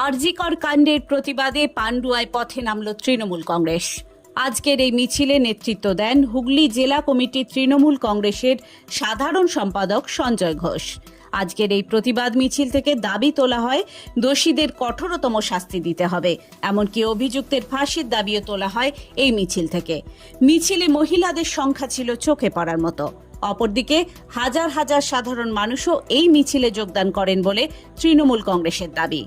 আরজিকর কাণ্ডের প্রতিবাদে পান্ডুয়ায় পথে নামল তৃণমূল কংগ্রেস। আজকের এই মিছিলে নেতৃত্ব দেন হুগলি জেলা কমিটির তৃণমূল কংগ্রেসের সাধারণ সম্পাদক সঞ্জয় ঘোষ। আজকের এই প্রতিবাদ মিছিল থেকে দাবি তোলা হয়, দোষীদের কঠোরতম শাস্তি দিতে হবে। এমনকি অভিযুক্তের ফাঁসির দাবিও তোলা হয় এই মিছিল থেকে। মিছিলে মহিলাদের সংখ্যা ছিল চোখে পড়ার মতো। অপরদিকে হাজার হাজার সাধারণ মানুষও এই মিছিলে যোগদান করেন বলে তৃণমূল কংগ্রেসের দাবি।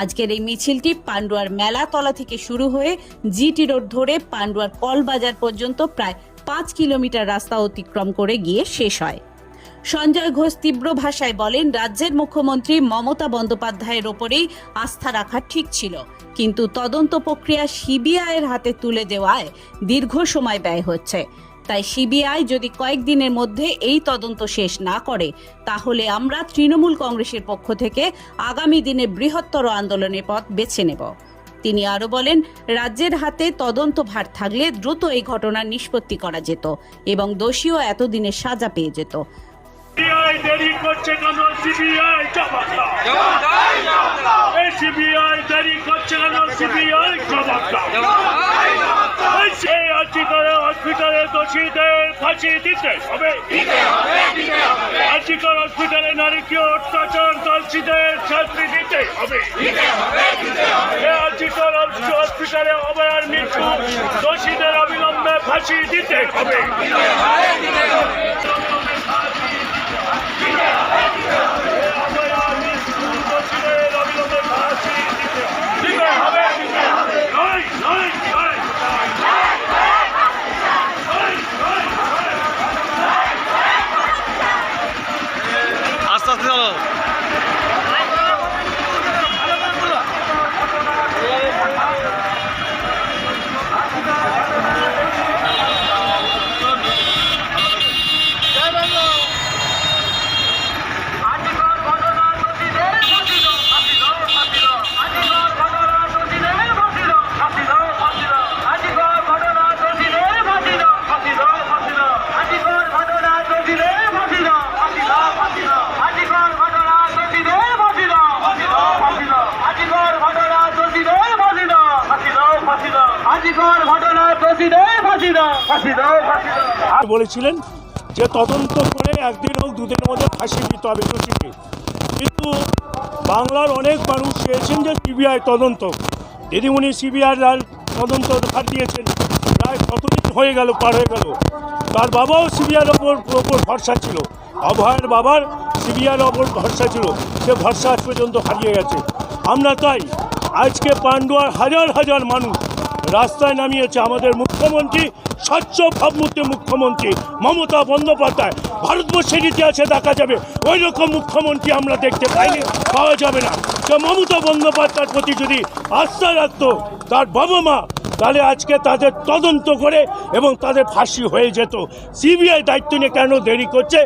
আজকের এই মিছিলটি পান্ডুয়ার মেলাতলা থেকে শুরু হয়ে জিটি রোড ধরে পান্ডুয়ার কলবাজার পর্যন্ত প্রায় পাঁচ কিলোমিটার রাস্তা অতিক্রম করে গিয়ে শেষ হয়। সঞ্জয় ঘোষ তীব্র ভাষায় বলেন, রাজ্যের মুখ্যমন্ত্রী মমতা বন্দ্যোপাধ্যায়ের ওপরেই আস্থা রাখা ঠিক ছিল। কিন্তু তদন্ত প্রক্রিয়া সিবিআইয়ের হাতে তুলে দেওয়ায় দীর্ঘ সময় ব্যয় হচ্ছে। তাই সিবিআই যদি কয়েকদিনের মধ্যে এই তদন্ত শেষ না করে তাহলে আমরা তৃণমূল কংগ্রেসের পক্ষ থেকে আগামী দিনে বৃহত্তর আন্দোলনের পথ বেছে নেব। তিনি আরও বলেন রাজ্যের হাতে তদন্ত ভার থাকলে দ্রুত এই ঘটনার নিষ্পত্তি করা যেত এবং দোষীও এতদিনের সাজা পেয়ে যেত। সিবিআই দেরি করছে কেন? সিবিআই জবাব দাও এই সিবিআই দেরি করছে কেন? সিবিআই জবাব দাও এই সেই আর্টিকারে হসপিটালে দোষীদের ফাঁসি দিতে হবে। আর্টিকার হসপিটালে নারীকে অত্যাচার দোষীদের শাস্তি দিতে হবে। এই আর্টিকার হসপিটালে অবয়ার মৃত্যু দোষীদের অবিলম্বে ফাঁসি দিতে হবে আস্তে আস্তে চলো আজিকর ঘটনা দোষীদের ফাঁসি দাও, ফাঁসি দাও, ফাঁসি দাও। আজিকর ঘটনা দোষীদের ফাঁসি দাও, ফাঁসি দাও, ফাঁসি দাও। আজিকর ঘটনা দোষীদের ফাঁসি দাও, ফাঁসি দাও, ফাঁসি দাও। আজিকর ঘটনা দোষীদের ফাঁসি দাও, ফাঁসি দাও, ফাঁসি দাও। আজিকর ঘটনা দোষীদের ফাঁসি দাও, ফাঁসি দাও, ফাঁসি দাও। আজিকর ঘটনা দোষীদের ফাঁসি দাও, ফাঁসি দাও, ফাঁসি দাও। আজিকর ঘটনা দোষীদের ফাঁসি দাও, ফাঁসি দাও, ফাঁসি দাও। আর বলেছিলেন যে তদন্ত করে একদিন হোক দুদিনের মধ্যে ফাঁসি দিতে হবে দোষীকে। কিন্তু বাংলার অনেক মানুষ চেয়েছেন যে সিবিআই তদন্ত দিদিমণি সিবিআই তদন্ত ধার দিয়েছেন। প্রায় কতদিন হয়ে গেল পার হয়ে গেল। তার বাবাও সিবিআইয়ের ওপর ওপর ভরসা ছিল। অভয়ের বাবার সিবিআইয়ের ওপর ভরসা ছিল। সে ভরসা আজ পর্যন্ত হারিয়ে গেছে। আমরা তাই আজকে পান্ডুয়ার হাজার হাজার মানুষ রাস্তায় নামিয়েছে আমাদের মুখ্যমন্ত্রী, স্বচ্ছ ভাবমূর্তি মুখ্যমন্ত্রী মমতা বন্দ্যোপাধ্যায়। ভারতবর্ষের ইতিহাসে দেখা যাবে ওই রকম মুখ্যমন্ত্রী আমরা দেখতে পাইনি, পাওয়া যাবে না। যে মমতা বন্দ্যোপাধ্যায়ের প্রতি যদি আস্থা রাখতো, তার বাবা মা, তাহলে আজকে তাদের তদন্ত করে এবং তাদের ফাঁসি হয়ে যেত। সিবিআই দায়িত্ব নিয়ে কেন দেরি করছে?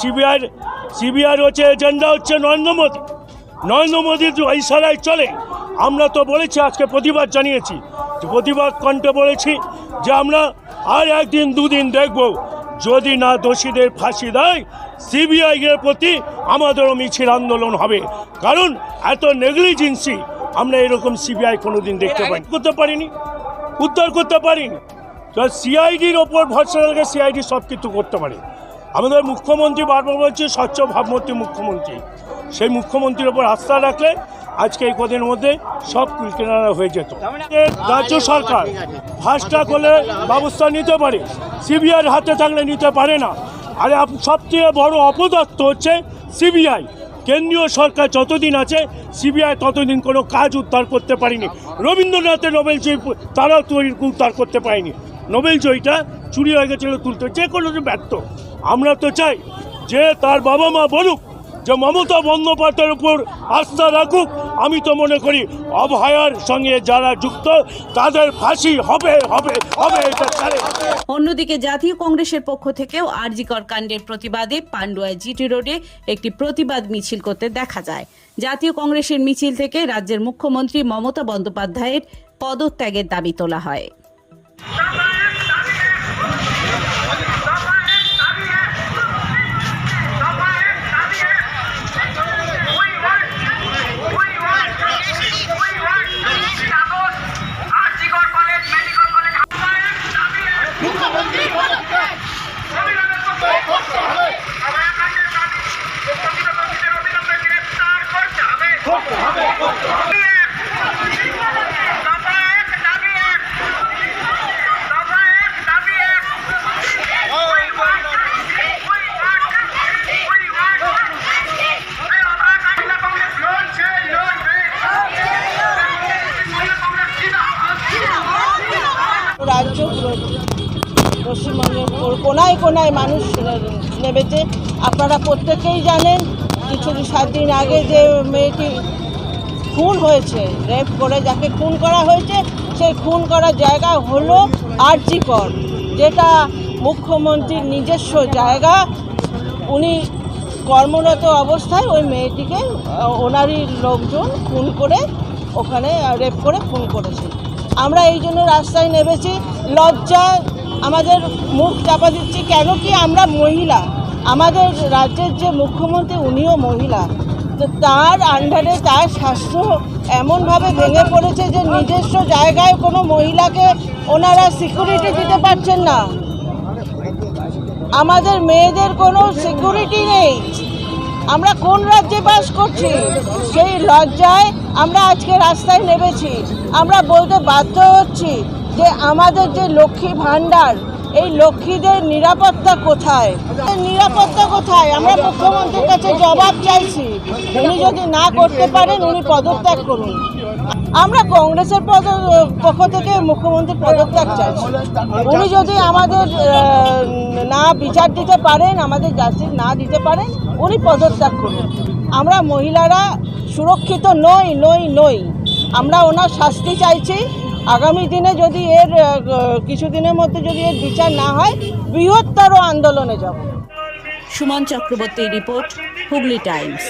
সিবিআই সিবিআই হচ্ছে এজেন্ডা হচ্ছে নরেন্দ্র মোদী। নরেন্দ্র মোদীর ইশারায় চলে। আমরা তো বলেছি, আজকে প্রতিবাদ জানিয়েছি। প্রতিবাদ কণ্ঠে বলেছি যে আমরা আর একদিন দুদিন দেখব। যদি না দোষীদের ফাঁসি দেয় সিবিআই এর প্রতি আমাদেরও মিছিল আন্দোলন হবে। কারণ এত নেগলিজেন্সি আমরা এরকম সিবিআই কোনোদিন দেখতে পাই করতে পারিনি। উদ্ধার করতে পারিনি। সিআইডির ওপর ভরসা রেখে সিআইডি সব কিছু করতে পারে। আমাদের মুখ্যমন্ত্রী বারবার বলছে স্বচ্ছ ভাবমূর্তি মুখ্যমন্ত্রী। সেই মুখ্যমন্ত্রীর ওপর আস্থা রাখলে আজকে এই কদিনের মধ্যে সব কুলকেনারা হয়ে যেত। রাজ্য সরকার ফাস্টটা করলে ব্যবস্থা নিতে পারে সিবিআইয়ের হাতে থাকলে নিতে পারে না। আর সবচেয়ে বড় অপদত্ত হচ্ছে সিবিআই কেন্দ্রীয় সরকার যতদিন আছে সিবিআই ততদিন কোনো কাজ উদ্ধার করতে পারেনি। রবীন্দ্রনাথের নোবেল জয়ী তারাও তৈরি উদ্ধার করতে পারেনি। নোবেল জয়ীটা চুরি হয়ে গেছিল তুলতে, যে কোনো ব্যর্থ। আমরা তো চাই যে তার বাবা মা বলুক যে মমতা বন্দ্যোপাধ্যায়ের উপর আস্থা রাখুক, আমি তো মনে করি অভয়ার সঙ্গে যারা যুক্ত, তাদের ফাঁসি হবে হবে হবে অন্যদিকে জাতীয় কংগ্রেসের পক্ষ থেকেও আরজিকর কাণ্ডের প্রতিবাদে পান্ডুয়ায় জিটি রোডে একটি প্রতিবাদ মিছিল করতে দেখা যায়। জাতীয় কংগ্রেসের মিছিল থেকে রাজ্যের মুখ্যমন্ত্রী মমতা বন্দ্যোপাধ্যায়ের পদত্যাগের দাবি তোলা হয়। পশ্চিমবঙ্গের কোনায় কোনায় মানুষ নেমেছে। আপনারা প্রত্যেকেই জানেন, কিছু সাত দিন আগে যে মেয়েটি খুন হয়েছে, রেপ করে যাকে খুন করা হয়েছে, সেই খুন করার জায়গা হলো আরজিকর যেটা মুখ্যমন্ত্রীর নিজস্ব জায়গা। উনি কর্মরত অবস্থায় ওই মেয়েটিকে, ওনারই লোকজন খুন করে ওখানে রেপ করে খুন করেছে। আমরা এই জন্য রাস্তায় নেমেছি। লজ্জা আমাদের মুখ চাপা দিচ্ছি কেন কি আমরা মহিলা। আমাদের রাজ্যের যে মুখ্যমন্ত্রী উনিও মহিলা। তো তার আন্ডারে তার স্বাস্থ্য এমনভাবে ভেঙে পড়েছে যে নিজস্ব জায়গায় কোনো মহিলাকে ওনারা সিকিউরিটি দিতে পারছেন না। আমাদের মেয়েদের কোনো সিকিউরিটি নেই। আমরা কোন রাজ্যে বাস করছি? সেই লজ্জায় আমরা আজকে রাস্তায় নেমেছি। আমরা বলতে বাধ্য হচ্ছি। যে আমাদের যে লক্ষ্মী ভাণ্ডার, এই লক্ষ্মীদের নিরাপত্তা কোথায়? নিরাপত্তা কোথায়? আমরা মুখ্যমন্ত্রীর কাছে জবাব চাইছি। উনি যদি না করতে পারেন, উনি পদত্যাগ করুন। আমরা কংগ্রেসের পদ পক্ষ থেকে মুখ্যমন্ত্রীর পদত্যাগ চাইছি। উনি যদি আমাদের না বিচার দিতে পারেন, আমাদের জাস্টিস না দিতে পারেন, উনি পদত্যাগ করুন। আমরা মহিলারা সুরক্ষিত নই নই নই। আমরা ওনার শাস্তি চাইছি। আগামী দিনে যদি এর কিছু কিছুদিনের মধ্যে যদি এর বিচার না হয় বৃহত্তর আন্দোলনে যাব। সুমন চক্রবর্তীর রিপোর্ট হুগলি টাইমস।